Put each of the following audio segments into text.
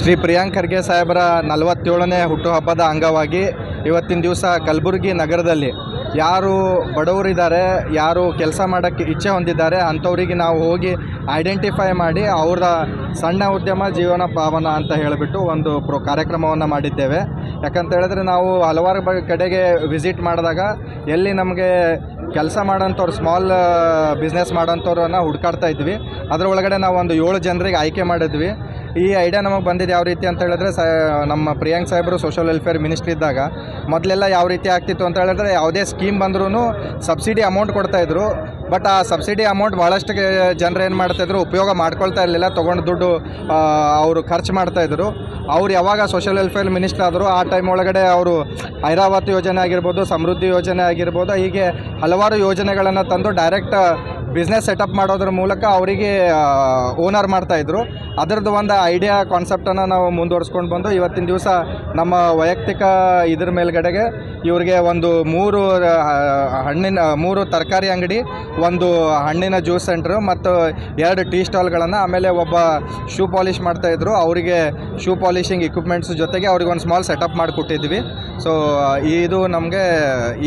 ಶ್ರೀ ಪ್ರಿಯಾಂಕ್ ಖರ್ಗೆ ಸಾಹೇಬರ ನಲವತ್ತೇಳನೇ ಹುಟ್ಟುಹಬ್ಬದ ಅಂಗವಾಗಿ ಇವತ್ತಿನ ದಿವಸ ಕಲಬುರಗಿ ನಗರದಲ್ಲಿ ಯಾರು ಬಡವರಿದ್ದಾರೆ, ಯಾರು ಕೆಲಸ ಮಾಡೋಕ್ಕೆ ಇಚ್ಛೆ ಹೊಂದಿದ್ದಾರೆ ಅಂಥವರಿಗೆ ನಾವು ಹೋಗಿ ಐಡೆಂಟಿಫೈ ಮಾಡಿ ಅವರ ಸಣ್ಣ ಉದ್ಯಮ ಜೀವನ ಪಾವನ ಅಂತ ಹೇಳಿಬಿಟ್ಟು ಒಂದು ಪ್ರೋ ಕಾರ್ಯಕ್ರಮವನ್ನು ಮಾಡಿದ್ದೇವೆ. ಯಾಕಂತ ಹೇಳಿದ್ರೆ ನಾವು ಹಲವಾರು ಬ ಕಡೆಗೆ ವಿಸಿಟ್ ಮಾಡಿದಾಗ ಎಲ್ಲಿ ನಮಗೆ ಕೆಲಸ ಮಾಡೋಂಥವ್ರು ಸ್ಮಾಲ್ ಬಿಸ್ನೆಸ್ ಮಾಡೋಂಥವ್ರನ್ನ ಹುಡ್ಕಾಡ್ತಾ ಇದ್ವಿ. ಅದರೊಳಗಡೆ ನಾವು ಒಂದು ಏಳು ಜನರಿಗೆ ಆಯ್ಕೆ ಮಾಡಿದ್ವಿ. ಈ ಐಡಿಯಾ ನಮಗೆ ಬಂದಿದ್ದು ಯಾವ ರೀತಿ ಅಂತ ಹೇಳಿದ್ರೆ ಸ, ನಮ್ಮ ಪ್ರಿಯಾಂಕ್ ಸಾಹೇಬರು ಸೋಷಲ್ ವೆಲ್ಫೇರ್ ಮಿನಿಸ್ಟ್ರಿ ಇದ್ದಾಗ ಮೊದಲೆಲ್ಲ ಯಾವ ರೀತಿ ಆಗ್ತಿತ್ತು ಅಂತ ಹೇಳಿದ್ರೆ ಯಾವುದೇ ಸ್ಕೀಮ್ ಬಂದ್ರೂ ಸಬ್ಸಿಡಿ ಅಮೌಂಟ್ ಕೊಡ್ತಾಯಿದ್ರು ಬಟ್ ಆ ಸಬ್ಸಿಡಿ ಅಮೌಂಟ್ ಭಾಳಷ್ಟು ಜನರು ಏನು ಮಾಡ್ತಾಯಿದ್ರು ಉಪಯೋಗ ಮಾಡ್ಕೊಳ್ತಾ ಇರಲಿಲ್ಲ, ತೊಗೊಂಡು ದುಡ್ಡು ಅವರು ಖರ್ಚು ಮಾಡ್ತಾಯಿದ್ರು ಅವ್ರು ಯಾವಾಗ ಸೋಷಲ್ ವೆಲ್ಫೇರ್ ಮಿನಿಸ್ಟರ್ ಆದರು ಆ ಟೈಮ್ ಒಳಗಡೆ ಅವರು ಐರಾವತ್ ಯೋಜನೆ ಆಗಿರ್ಬೋದು, ಸಮೃದ್ಧಿ ಯೋಜನೆ ಆಗಿರ್ಬೋದು, ಹೀಗೆ ಹಲವಾರು ಯೋಜನೆಗಳನ್ನು ತಂದು ಡೈರೆಕ್ಟ್ ಬಿಸ್ನೆಸ್ ಸೆಟಪ್ ಮಾಡೋದ್ರ ಮೂಲಕ ಅವರಿಗೆ ಓನರ್ ಮಾಡ್ತಾಯಿದ್ರು ಅದರದ್ದು ಒಂದು ಐಡಿಯಾ ಕಾನ್ಸೆಪ್ಟನ್ನು ನಾವು ಮುಂದುವರ್ಸ್ಕೊಂಡು ಬಂದು ಇವತ್ತಿನ ದಿವಸ ನಮ್ಮ ವೈಯಕ್ತಿಕ ಇದ್ರ ಮೇಲ್ಗಡೆಗೆ ಇವರಿಗೆ ಒಂದು ಮೂರು ಹಣ್ಣಿನ, ಮೂರು ತರಕಾರಿ ಅಂಗಡಿ, ಒಂದು ಹಣ್ಣಿನ ಜ್ಯೂಸ್ ಸೆಂಟ್ರು ಮತ್ತು ಎರಡು ಟೀ ಸ್ಟಾಲ್ಗಳನ್ನು ಆಮೇಲೆ ಒಬ್ಬ ಶೂ ಪಾಲಿಷ್ ಮಾಡ್ತಾಯಿದ್ರು ಅವರಿಗೆ ಶೂ ಪಾಲಿಷಿಂಗ್ ಇಕ್ವಿಪ್ಮೆಂಟ್ಸ್ ಜೊತೆಗೆ ಅವ್ರಿಗೆ ಒಂದು ಸ್ಮಾಲ್ ಸೆಟಪ್ ಮಾಡಿಕೊಟ್ಟಿದ್ವಿ. ಸೊ ಇದು ನಮಗೆ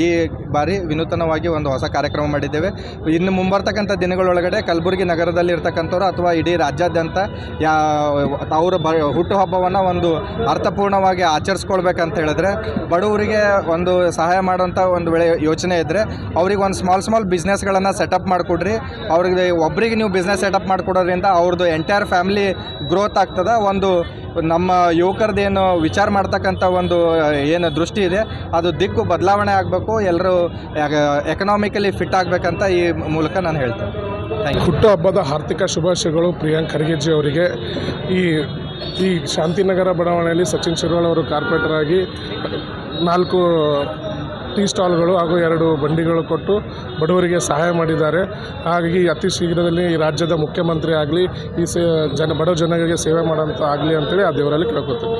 ಈ ಬಾರಿ ವಿನೂತನವಾಗಿ ಒಂದು ಹೊಸ ಕಾರ್ಯಕ್ರಮ ಮಾಡಿದ್ದೇವೆ. ಇನ್ನು ಮುಂಬರ್ತಕ್ಕಂಥ ದಿನಗಳೊಳಗಡೆ ಕಲಬುರಗಿ ನಗರದಲ್ಲಿ ಇರ್ತಕ್ಕಂಥವ್ರು ಅಥವಾ ಇಡೀ ರಾಜ್ಯಾದ್ಯಂತ ಯಾ, ಅವರು ಬ, ಹುಟ್ಟುಹಬ್ಬವನ್ನು ಒಂದು ಅರ್ಥಪೂರ್ಣವಾಗಿ ಆಚರಿಸ್ಕೊಳ್ಬೇಕಂತ ಹೇಳಿದ್ರೆ, ಬಡವರಿಗೆ ಒಂದು ಸಹಾಯ ಮಾಡೋಂಥ ಒಂದು ವೇಳೆ ಯೋಚನೆ ಇದ್ದರೆ ಅವ್ರಿಗೆ ಒಂದು ಸ್ಮಾಲ್ ಸ್ಮಾಲ್ ಬಿಸ್ನೆಸ್ಗಳನ್ನು ಸೆಟಪ್ ಮಾಡಿಕೊಡ್ರಿ. ಅವ್ರಿಗೆ ಒಬ್ಬರಿಗೆ ನೀವು ಬಿಸ್ನೆಸ್ ಸೆಟಪ್ ಮಾಡಿಕೊಡೋದ್ರಿಂದ ಅವ್ರದ್ದು ಎಂಟೈರ್ ಫ್ಯಾಮಿಲಿ ಗ್ರೋತ್ ಆಗ್ತದೆ. ಒಂದು ನಮ್ಮ ಯುವಕರದ್ದೇನು ವಿಚಾರ ಮಾಡ್ತಕ್ಕಂಥ ಒಂದು ಏನು ದೃಷ್ಟಿ ಇದೆ, ಅದು ದಿಕ್ಕು ಬದಲಾವಣೆ ಆಗಬೇಕು ಎಲ್ಲರೂ ಎಕನಾಮಿಕಲಿ ಫಿಟ್ ಆಗಬೇಕಂತ ಈ ಮೂಲಕ ನಾನು ಹೇಳ್ತೇನೆ. ಥ್ಯಾಂಕ್ ಯು ಹುಟ್ಟುಹಬ್ಬದ ಆರ್ಥಿಕ ಶುಭಾಶಯಗಳು ಪ್ರಿಯಾಂಕ್ ಖರ್ಗೆಜಿ ಅವರಿಗೆ. ಈ ಈ ಶಾಂತಿನಗರ ಬಡಾವಣೆಯಲ್ಲಿ ಸಚಿನ್ ಶಿರ್ವಾಳ್ ಅವರು ಕಾರ್ಪೊರೇಟರ್ ಆಗಿ ನಾಲ್ಕು ಟೀ ಸ್ಟಾಲ್ಗಳು ಹಾಗೂ ಎರಡು ಬಂಡಿಗಳು ಕೊಟ್ಟು ಬಡವರಿಗೆ ಸಹಾಯ ಮಾಡಿದ್ದಾರೆ. ಹಾಗಾಗಿ ಅತಿ ಶೀಘ್ರದಲ್ಲಿ ಈ ರಾಜ್ಯದ ಮುಖ್ಯಮಂತ್ರಿ ಆಗಲಿ, ಈ ಸೇ, ಜನ, ಬಡ ಜನಗಳಿಗೆ ಸೇವೆ ಮಾಡೋಂಥ ಆಗಲಿ ಅಂತೇಳಿ ಆ ದೇವರಲ್ಲಿ ಕೇಳ್ಕೊತೀನಿ